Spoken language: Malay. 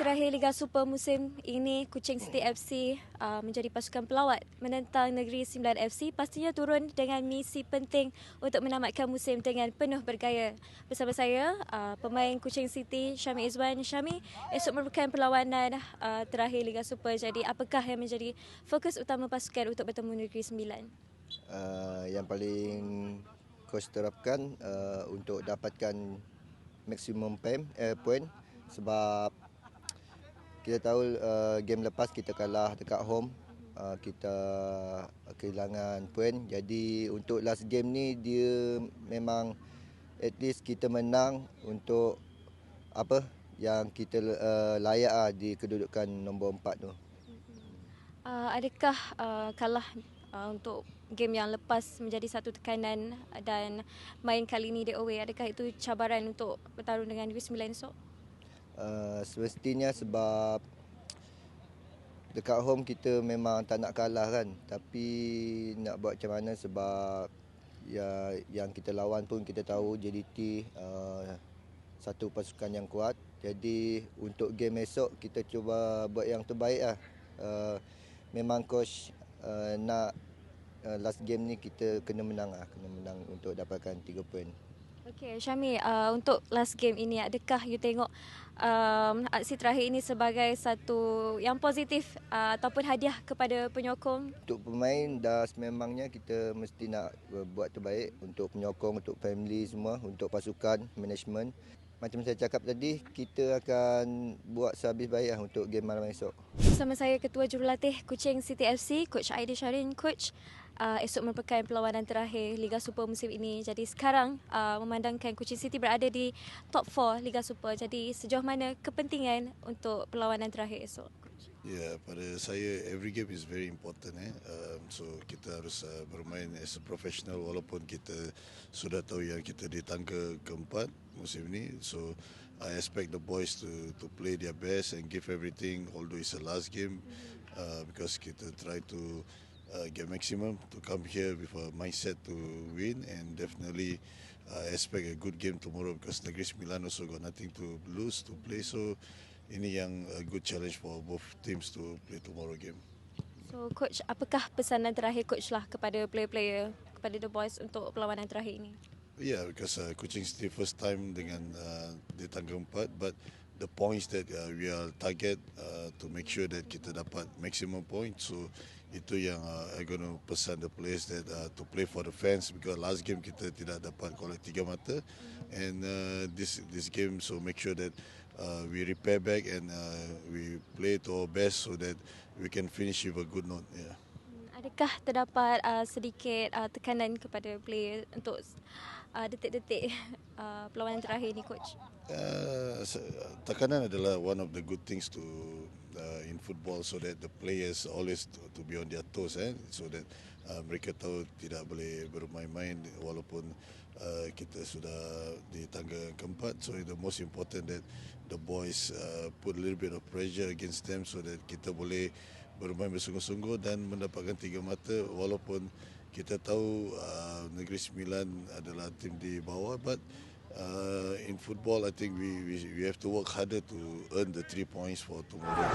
terakhir Liga Super musim ini, Kuching City FC uh, menjadi pasukan pelawat menentang Negeri Sembilan FC. Pastinya turun dengan misi penting untuk menamatkan musim dengan penuh bergaya. Bersama saya, uh, pemain Kuching City, Syami Izwan. Syami, esok merupakan perlawanan uh, terakhir Liga Super. Jadi, apakah yang menjadi fokus utama pasukan untuk bertemu Negeri Sembilan? Uh, yang paling coach terapkan uh, untuk dapatkan maksimum eh, point sebab kita tahu uh, game lepas kita kalah dekat home uh, kita kehilangan point jadi untuk last game ni dia memang at least kita menang untuk apa yang kita uh, layak lah di kedudukan nombor 4 tu. Uh, adakah uh, kalah uh, untuk game yang lepas menjadi satu tekanan dan main kali ini di away adakah itu cabaran untuk bertarung dengan Negeri Sembilan esok? Uh, semestinya sebab dekat home kita memang tak nak kalah kan. Tapi nak buat macam mana sebab ya yang kita lawan pun kita tahu JDT uh, satu pasukan yang kuat. Jadi untuk game esok kita cuba buat yang terbaik lah. Uh, memang coach uh, nak uh, last game ni kita kena menang lah. Kena menang untuk dapatkan 3 poin Okay, Syami, uh, untuk last game ini, adakah you tengok um, aksi terakhir ini sebagai satu yang positif uh, ataupun hadiah kepada penyokong? Untuk pemain, dah sememangnya kita mesti nak buat terbaik untuk penyokong, untuk family semua, untuk pasukan, management. Macam saya cakap tadi, kita akan buat sehabis baik lah untuk game malam esok. Bersama saya Ketua Jurulatih Kuching City FC, Coach Aidi Syarin. Coach, uh, esok merupakan perlawanan terakhir Liga Super musim ini. Jadi sekarang uh, memandangkan Kuching City berada di top 4 Liga Super. Jadi sejauh mana kepentingan untuk perlawanan terakhir esok? Ya, pada saya every game is very important eh. Um, so kita harus uh, bermain as a professional walaupun kita sudah tahu yang kita di tangga keempat musim ini. So I expect the boys to to play their best and give everything although it's a last game uh, because kita try to uh, get maximum to come here with a mindset to win and definitely uh, expect a good game tomorrow because Negeri Sembilan also got nothing to lose to play so ini yang a good challenge for both teams to play tomorrow game. So coach, apakah pesanan terakhir coach lah kepada player-player kepada the boys untuk perlawanan terakhir ini? Yeah, because uh, coaching the first time dengan uh, di tangga empat, but the points that uh, we are target uh, to make sure that kita dapat maximum points. So itu yang uh, I gonna pesan the players that uh, to play for the fans because last game kita tidak dapat kolek tiga mata, and uh, this this game so make sure that uh, we repair back and uh, we play to our best so that we can finish with a good note. Yeah. Adakah terdapat uh, sedikit uh, tekanan kepada player untuk uh, detik-detik uh, perlawanan terakhir ni coach? Uh, tekanan adalah one of the good things to football so that the players always to, to be on their toes eh? So that uh, mereka tahu tidak boleh bermain-main walaupun uh, kita sudah di tangga keempat. So the most important that the boys uh, put a little bit of pressure against them so that kita boleh bermain bersungguh-sungguh dan mendapatkan tiga mata walaupun kita tahu uh, Negeri Sembilan adalah tim di bawah but uh, in football I think we, we we have to work harder to earn the three points for tomorrow.